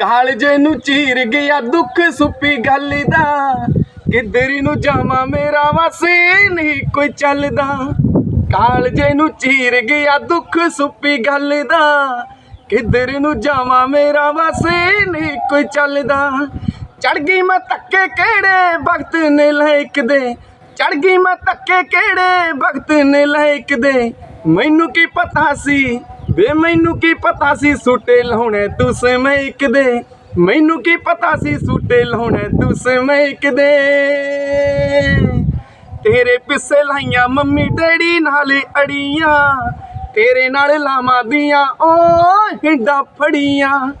ਕਾਲਜੇ ਨੂੰ ਚੀਰ ਗਿਆ ਦੁੱਖ ਸੁੱਪੀ ਗੱਲ ਦਾ। ਕਿੱਧਰ ਨੂੰ ਜਾਵਾਂ ਮੇਰਾ ਵਸੇ? ਨਹੀਂ ਕੋਈ ਚੱਲਦਾ। ਕਾਲਜੇ ਨੂੰ ਚੀਰ ਗਿਆ ਦੁੱਖ ਸੁੱਪੀ ਗੱਲ ਦਾ। ਕਿੱਧਰ ਨੂੰ ਜਾਵਾਂ ਮੇਰਾ ਵਸੇ? ਨਹੀਂ ਕੋਈ ਚੱਲਦਾ। ਚੜ ਗਈ ਮੈਂ ਧੱਕੇ ਕਿਹੜੇ ਵਕਤ ਨੇ ਲਾਇਕ ਦੇ। ਚੜ ਗਈ ਮੈਂ ਧੱਕੇ ਕਿਹੜੇ ਵਕਤ ਨੇ ਲਾਇਕ ਦੇ। ਮੈਨੂੰ ਕੀ ਪਤਾ ਸੀ? ਵੇ ਮੈਨੂੰ ਕੀ ਪਤਾ ਸੀ ਸੂਟੇ ਲਾਉਣੇ ਤੂੰ ਸਮੈਕ ਦੇ? ਮੈਨੂੰ ਕੀ ਪਤਾ ਸੀ ਸੂਟੇ ਲਾਉਣੇ ਤੂੰ ਸਮੈਕ ਦੇ? ਤੇਰੇ ਪਿੱਛੇ ਲਾਈਆਂ ਮੰਮੀ ਡੈਡੀ ਨਾਲ ਅੜੀਆਂ। ਤੇਰੇ ਨਾਲ ਲਾਵਾਂ ਦੀਆਂ ਓ ਹਿੰਡਾ ਫੜੀਆਂ।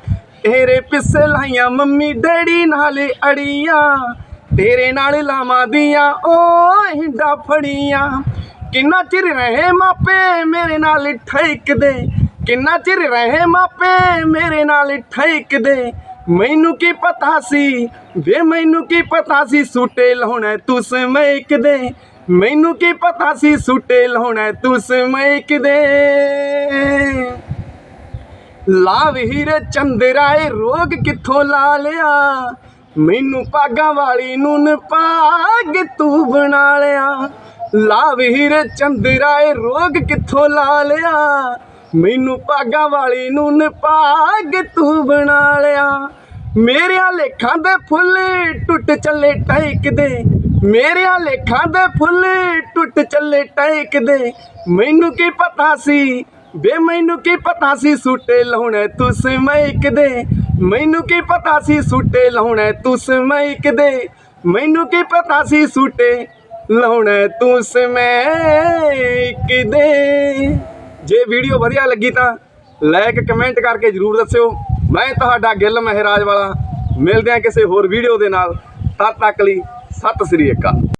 ਤੇਰੇ ਪਿੱਛੇ ਲਾਈਆਂ ਮੰਮੀ ਡੈਡੀ ਨਾਲ ਅੜੀਆਂ। ਤੇਰੇ ਨਾਲ ਲਾਵਾਂ ਦੀਆਂ ਓ ਹਿੰਡਾ ਫੜੀਆਂ। ਕਿੰਨਾ ਚਿਰ ਰਹੇ ਮਾਪੇ ਮੇਰੇ ਨਾਲ ਠੇਕਦੇ? ਕਿੰਨਾ ਚਿਰ ਰਹੇ ਮਾਪੇ ਮੇਰੇ ਨਾਲ ਠੇਕਦੇ? ਮੈਨੂੰ ਕੀ ਪਤਾ ਸੀ? ਵੇ ਮੈਨੂੰ ਕੀ ਪਤਾ ਸੀ ਸੂਟੇ ਲਾਉਣਾ ਤੂੰ ਸਮੈਕ ਦੇ ਮੈਨੂੰ ਕੀ ਪਤਾ ਸੀ ਸੂਟੇ ਲਾਉਣਾ ਤੂੰ ਸਮੈਕ ਲਾਵ ਹੀਰੇ ਚੰਦਰਾਏ ਰੋਗ ਕਿੱਥੋਂ ਲਾ ਲਿਆ? ਮੈਨੂੰ ਪਾਗਾਂ ਵਾਲੀ ਨੂੰ ਨ ਤੂੰ ਬਣਾ ਲਿਆ। ਲਾਵ ਹੀਰੇ ਚੰਦਰਾਏ ਰੋਗ ਕਿੱਥੋਂ ਲਾ ਲਿਆ? ਮੈਨੂੰ ਪਾਗਾਂ ਵਾਲੀ ਨੂੰ ਨ ਤੂੰ ਬਣਾ ਲਿਆ। ਮੇਰਿਆਂ ਲੇਖਾਂ ਦੇ ਫੁੱਲ ਟੁੱਟ ਚੱਲੇ ਟੈਕ ਦੇ ਮੇਰਿਆਂ ਲੇਖਾਂ ਦੇ ਫੁੱਲ ਟੁੱਟ ਚੱਲੇ ਟੈਕ ਮੈਨੂੰ ਕੀ ਪਤਾ ਸੀ? ਬੇ, ਮੈਨੂੰ ਕੀ ਪਤਾ ਸੀ ਸੂਟੇ ਲਾਉਣਾ ਤੂੰ ਸਮੈਕ ਦੇ ਮੈਨੂੰ ਕੀ ਪਤਾ ਸੀ ਸੂਟੇ ਲਾਉਣਾ ਤੂੰ ਸਮੈਕ ਦੇ ਮੈਨੂੰ ਕੀ ਪਤਾ ਸੀ ਸੂਟੇ ਲਾਉਣਾ ਤੂੰ ਸਮੈਕ ਦੇ। ਜੇ ਵੀਡੀਓ ਵਧੀਆ ਲੱਗੀ ਤਾਂ ਲਾਈਕ ਕਮੈਂਟ ਕਰਕੇ ਜਰੂਰ ਦੱਸਿਓ। ਮੈਂ ਤੁਹਾਡਾ ਗਿੱਲ ਮਹਿਰਾਜ ਵਾਲਾ। ਮਿਲਦੇ ਹਾਂ ਕਿਸੇ ਹੋਰ ਵੀਡੀਓ ਦੇ ਨਾਲ। ਤਦ ਤੱਕ ਲਈ ਸਤਿ ਸ੍ਰੀ ਅਕਾਲ।